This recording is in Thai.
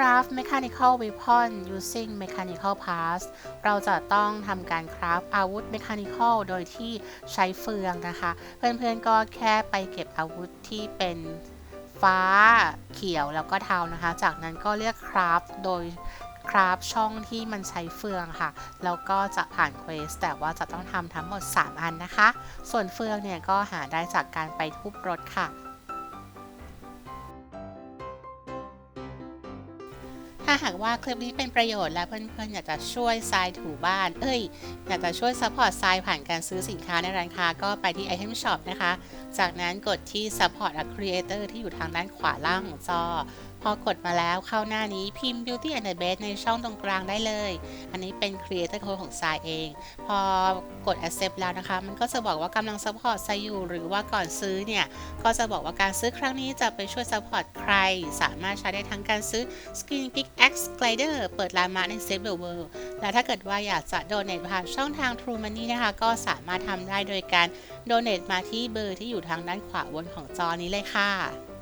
craft mechanical weapon using mechanical parts เราจะต้องทำการ craft อาวุธ mechanical โดยที่ใช้เฟืองนะคะ เพื่อนๆก็แค่ไปเก็บอาวุธที่เป็นฟ้าเขียวแล้วก็เทานะคะ จากนั้นก็เลือก craft โดย craft ช่องที่มันใช้เฟืองค่ะ แล้วก็จะผ่านเควสแต่ว่าจะต้องทำทั้งหมด 3 อันนะคะ ส่วนเฟืองเนี่ยก็หาได้จากการไปทุบรถค่ะ ถ้าหากว่าคลิปนี้เป็นประโยชน์และเพื่อนๆอยากจะช่วยทรายถูบ้าน เอ้ย อยากจะช่วยซัพพอร์ตทรายผ่านการซื้อสินค้าในร้านค้าก็ไปที่ Item Shop นะคะ จากนั้นกดที่ Support a Creator ที่อยู่ทางด้านขวาล่างของจอ อกดมาแล้วเข้าหน้านี้พิมพ์ Beauty and the Beast ในช่องตรงกลางได้เลย อันนี้เป็น Creator Code ของทรายเอง พอกด Accept แล้วนะคะ มันก็จะบอกว่ากำลัง Support ทรายอยู่ หรือว่าก่อนซื้อเนี่ย ก็จะบอกว่าการซื้อครั้งนี้จะไปช่วย Support ใคร สามารถใช้ได้ทั้งการซื้อ Skin Pickaxe Glider เปิดร้ามาใน Save the World และถ้าเกิดว่าอยากจะ Donate ผ่านช่องทาง True Money นะคะ ก็สามารถทำได้โดยการ Donate มาที่เบอร์ที่อยู่ทางด้านขวาบนของจอนี้เลยค่ะ